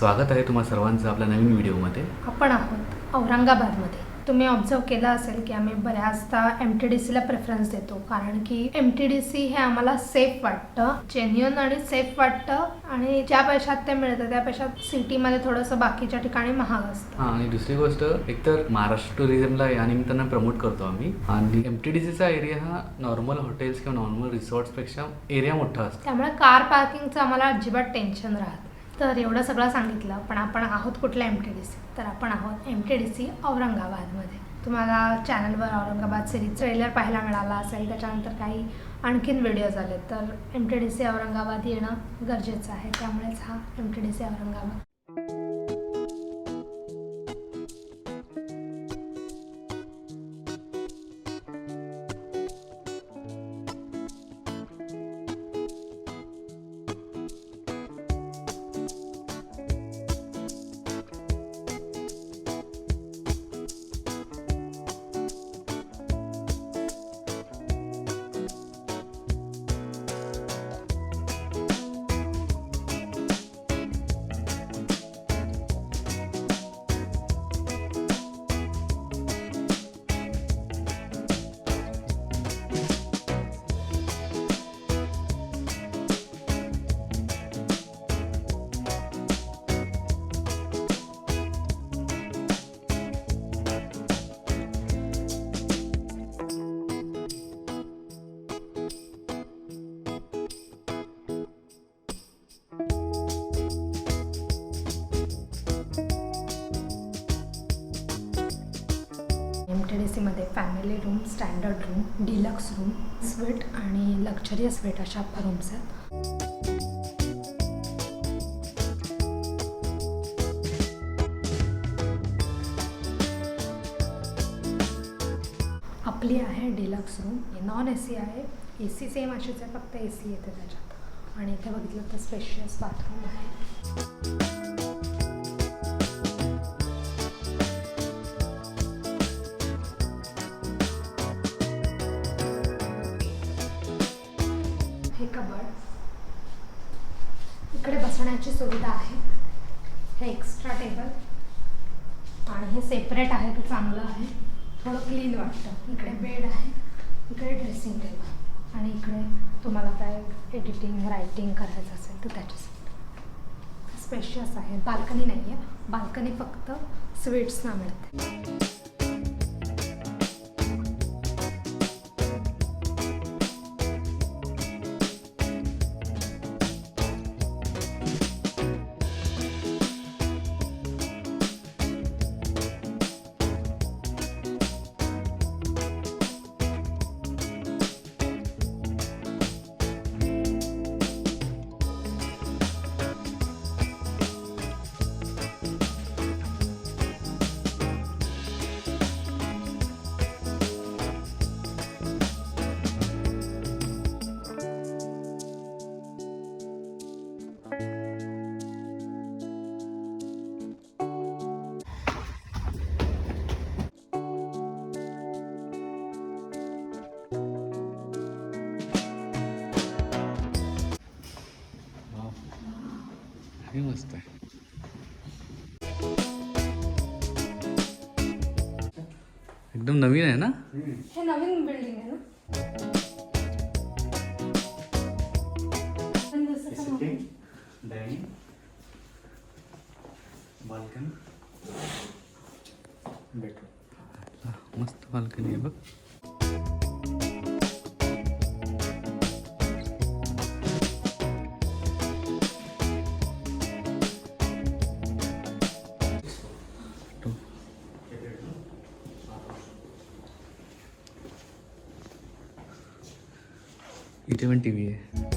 स्वागत आहे तुम्हा सर्वांचं आपल्या नवीन व्हिडिओमध्ये. आपण आहोत औरंगाबादमध्ये. तुम्ही ऑब्झर्व केलं असेल की आम्ही बऱ्याचदा एम टी डी सीला प्रेफरन्स देतो. कारण की एम टी डी सी हे आम्हाला सेफ वाटतं जेन्युअन आणि सेफ वाटतं आणि ज्या पैशात ते मिळतं त्या पैशात सिटीमध्ये थोडंसं बाकीच्या ठिकाणी महाग असतं. आणि दुसरी गोष्ट एकतर महाराष्ट्र टुरिझमला या निमित्तानं प्रमोट करतो आम्ही. आणि एम टी डी सीचा एरिया हा नॉर्मल हॉटेल्स किंवा नॉर्मल रिसॉर्ट्सपेक्षा एरिया मोठा असतो. त्यामुळे कार पार्किंगचं आम्हाला अजिबात टेन्शन राहत. तर एवढं सगळं सांगितलं पण आपण आहोत कुठल्या एम टी डी सी तर आपण आहोत एम टी डी सी औरंगाबादमध्ये. तुम्हाला चॅनलवर औरंगाबाद सिरीज ट्रेलर पाहायला मिळाला असेल त्याच्यानंतर काही आणखीन व्हिडिओज आले तर M T D C Aurangabad येणं गरजेचं आहे त्यामुळेच हा M T D C Aurangabad. Family room standard room deluxe room suite आणि लक्झरी स्वीट अशा रूम्स आहेत. आपली आहे deluxe room non A C आहे. ए सी सेम अशीच आहे फक्त ए सी येते त्याच्यात. आणि इथे बघितलं तर स्पेशियस बाथरूम आहे. हे कबड. इकडे बसण्याची सुविधा आहे. हे एक्स्ट्रा टेबल आणि हे सेपरेट आहे ते चांगलं आहे. थोडं क्लीन वाटतं. इकडे बेड आहे इकडे ड्रेसिंग टेबल आणि इकडे तुम्हाला काय एडिटिंग रायटिंग करायचं असेल तर त्याच्यासाठी. स्पेशियस आहे. बाल्कनी नाही आहे बाल्कनी फक्त स्वीट्सना मिळते. हे मस्त आहे एकदम नवीन आहे ना? हे नवीन बिल्डिंग आहे ना बाल्कनी बेडरूम मस्त बाल्कनी आहे बघ। इथे पण टी व्ही आहे.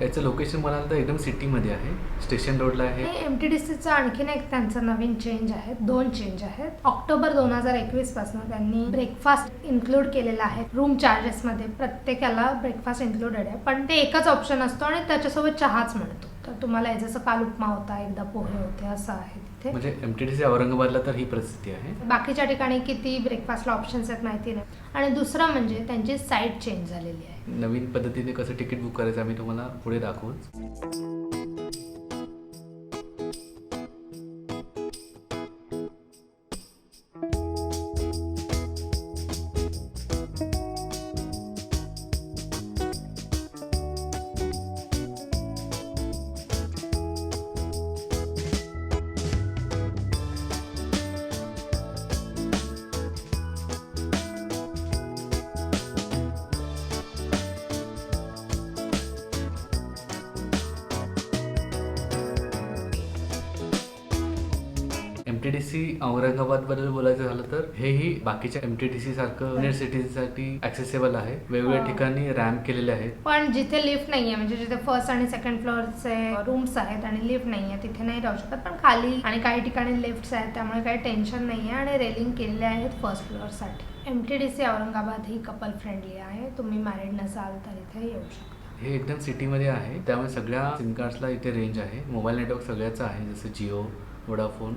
याचं लोकेशन म्हणाल तर एकदम सिटीमध्ये आहे. स्टेशन रोडला आहे. एम टी डी सीचं आणखीन एक त्यांचं नवीन चेंज आहे. दोन चेंज आहेत. ऑक्टोबर दोन हजार एकवीसपासून त्यांनी ब्रेकफास्ट इन्क्लूड केलेला आहे. रूम चार्जेस मध्ये प्रत्येकाला ब्रेकफास्ट इन्क्लुडेड आहे. पण ते एकच ऑप्शन असतो आणि त्याच्यासोबत चहाच मिळतो तर तुम्हाला जसं काल उपमा होता एकदा पोहे होते असं आहे तिथे. म्हणजे एम टी डी सी औरंगाबादला तर ही परिस्थिती आहे. बाकीच्या ठिकाणी किती ब्रेकफास्टला ऑप्शन्स आहेत माहिती नाही. आणि दुसरं म्हणजे त्यांची साईट चेंज झालेली आहे. नवीन पद्धतीने कसं तिकीट बुक करायचं आम्ही तुम्हाला पुढे दाखवूच टी डी सी औरंगाबादबद्दल बोलायचं झालं तर हेही बाकीच्या एम टी डी सी सारखं सिटीजसाठी ऍक्सेसेबल आहे. वेगवेगळ्या. ठिकाणी रॅम्प केलेले आहेत. पण जिथे लिफ्ट नाहीये म्हणजे जिथे फर्स्ट आणि सेकंड फ्लोअरचे रूम्स आहेत आणि लिफ्ट नाहीये तिथे नाही राहू शकत. पण खाली आणि काही ठिकाणी लिफ्ट्स आहेत त्यामुळे काही टेन्शन नाहीये आणि रेलिंग केलेले आहेत first फ्लोअरसाठी M T D C Aurangabad ही कपल फ्रेंडली आहे. तुम्ही मॅरिड नसाल तर इथे येऊ शकता. हे एकदम सिटीमध्ये आहे. त्यामुळे सगळ्या सिम कार्ड्सला इथे रेंज आहे. मोबाईल नेटवर्क सगळ्याचं आहे जसं जिओ वोडाफोन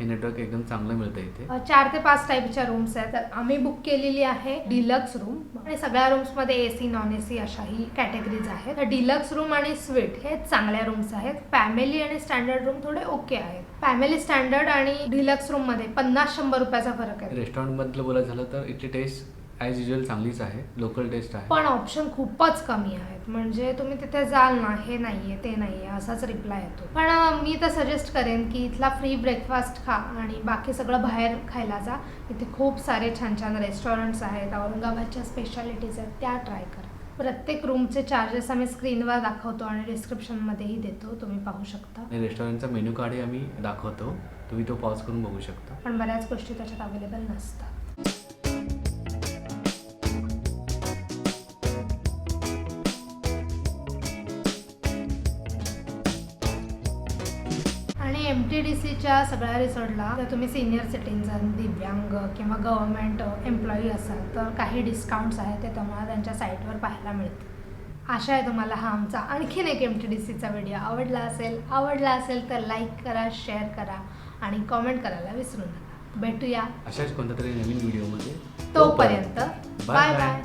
हे नेटवर्क एकदम चांगलं मिळतं इथे. चार ते पाच टाईपच्या रूम्स आहेत. तर आम्ही बुक केलेली आहे डिलक्स रूम आणि सगळ्या रूम्समध्ये एसी नॉन एसी अशाही कॅटेगरीज आहेत. डिलक्स रूम आणि स्वीट हे चांगल्या रूम्स आहेत. फॅमिली आणि स्टँडर्ड रूम थोडे ओके आहेत. फॅमिली स्टँडर्ड आणि डिलक्स रूममध्ये पन्नास शंभर रुपयाचा फरक आहे. रेस्टॉरंटमधलं बोलायचं झालं तर इथली टेस्ट ॲज युजल चांगलीच आहे. लोकल टेस्ट आहे. पण ऑप्शन खूपच कमी आहेत. म्हणजे तुम्ही तिथे जाल ना हे नाहीये ते नाहीये असाच रिप्लाय येतो. पण मी तर सजेस्ट करेन की इथला फ्री ब्रेकफास्ट खा आणि बाकी सगळं बाहेर खायला जा. इथे खूप सारे छान छान रेस्टॉरंट्स आहेत. औरंगाबादच्या स्पेशालिटीज आहेत. त्या ट्राय करा. प्रत्येक रूमचे चार्जेस आम्ही स्क्रीनवर दाखवतो आणि डिस्क्रिप्शनमध्येही देतो. तुम्ही पाहू शकता. आणि रेस्टॉरंटचा मेन्यू कार्डही आम्ही दाखवतो. तुम्ही तो पॉज करून बघू शकता. पण बऱ्याच गोष्टी त्याच्यात अवेलेबल नसतात. एम टी डी सीच्या सगळ्या रिसॉर्टला जर तुम्ही सिनियर सिटीजन दिव्यांग किंवा गव्हर्नमेंट एम्प्लॉई असाल तर काही डिस्काउंट्स आहेत ते तुम्हाला त्यांच्या साईटवर पाहायला मिळतील. आशा आहे तुम्हाला हा आमचा आणखीन एक एम टी डी सीचा व्हिडिओ आवडला असेल. आवडला असेल तर लाईक करा शेअर करा आणि कॉमेंट करायला विसरू नका. भेटूया. अशाच कोणत्या तरी नवीन व्हिडिओमध्ये तोपर्यंत बाय. बाय